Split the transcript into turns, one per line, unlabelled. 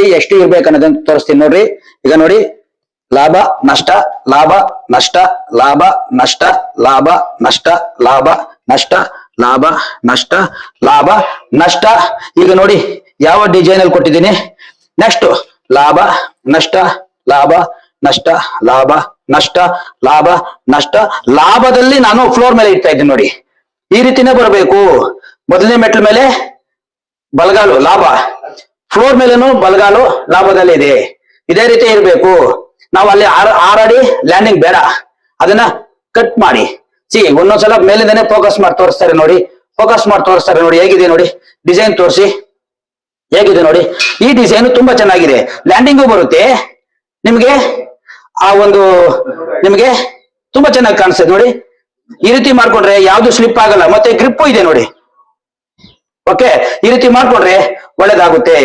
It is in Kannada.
ಎಷ್ಟು ಇರ್ಬೇಕು ಅನ್ನೋದನ್ನ ತೋರಿಸ್ತೀನಿ ನೋಡ್ರಿ. ಈಗ ನೋಡಿ, ಲಾಭ, ನಷ್ಟ ಲಾಭ ನಷ್ಟ ಲಾಭ ನಷ್ಟ ಲಾಭ ನಷ್ಟ ಲಾಭ ನಷ್ಟ ಲಾಭ ನಷ್ಟ ಲಾಭ, ನಷ್ಟ. ಈಗ ನೋಡಿ, ಯಾವ ಡಿಸೈನ್ ಅಲ್ಲಿ ಕೊಟ್ಟಿದ್ದೀನಿ? ನೆಕ್ಸ್ಟ್ ಲಾಭ, ನಷ್ಟ ಲಾಭ ನಷ್ಟ ಲಾಭ ನಷ್ಟ ಲಾಭ, ನಷ್ಟ. ಲಾಭದಲ್ಲಿ ನಾನು ಫ್ಲೋರ್ ಮೇಲೆ ಇಡ್ತಾ ಇದ್ದೀನಿ ನೋಡಿ. ಈ ರೀತಿನೇ ಬರಬೇಕು. ಮೊದಲನೇ ಮೆಟ್ಲ ಮೇಲೆ ಬಲಗಾಲು, ಲಾಭ. ಫ್ಲೋರ್ ಮೇಲೇನು ಬಲಗಾಲು ಲಾಭದಲ್ಲಿ ಇದೆ. ಇದೇ ರೀತಿ ಇರಬೇಕು. ನಾವು ಅಲ್ಲಿ ಆರ್ ಆರ್ ಲ್ಯಾಂಡಿಂಗ್ ಬೇಡ. ಅದನ್ನ ಕಟ್ ಮಾಡಿ. ಸಿ ಒಂದೊಂದ್ಸಲ ಮೇಲಿಂದನೇ ಫೋಕಸ್ ಮಾಡಿ ತೋರಿಸ್ತಾರೆ ನೋಡಿ. ಫೋಕಸ್ ಮಾಡಿ ತೋರಿಸ್ತಾರೆ ನೋಡಿ. ಹೇಗಿದೆ ನೋಡಿ? ಡಿಸೈನ್ ತೋರಿಸಿ. ಹೇಗಿದೆ ನೋಡಿ? ಈ ಡಿಸೈನ್ ತುಂಬಾ ಚೆನ್ನಾಗಿದೆ. ಲ್ಯಾಂಡಿಂಗು ಬರುತ್ತೆ. ನಿಮ್ಗೆ ಆ ಒಂದು, ನಿಮ್ಗೆ ತುಂಬಾ ಚೆನ್ನಾಗಿ ಕಾಣಿಸ್ತದೆ ನೋಡಿ. ಈ ರೀತಿ ಮಾಡ್ಕೊಂಡ್ರೆ ಯಾವ್ದು ಸ್ಲಿಪ್ ಆಗಲ್ಲ. ಮತ್ತೆ ಗ್ರಿಪ್ಪು ಇದೆ ನೋಡಿ. ಓಕೆ ಈ ರೀತಿ ಮಾಡ್ಕೊಂಡ್ರೆ ಒಳ್ಳೇದಾಗುತ್ತೆ.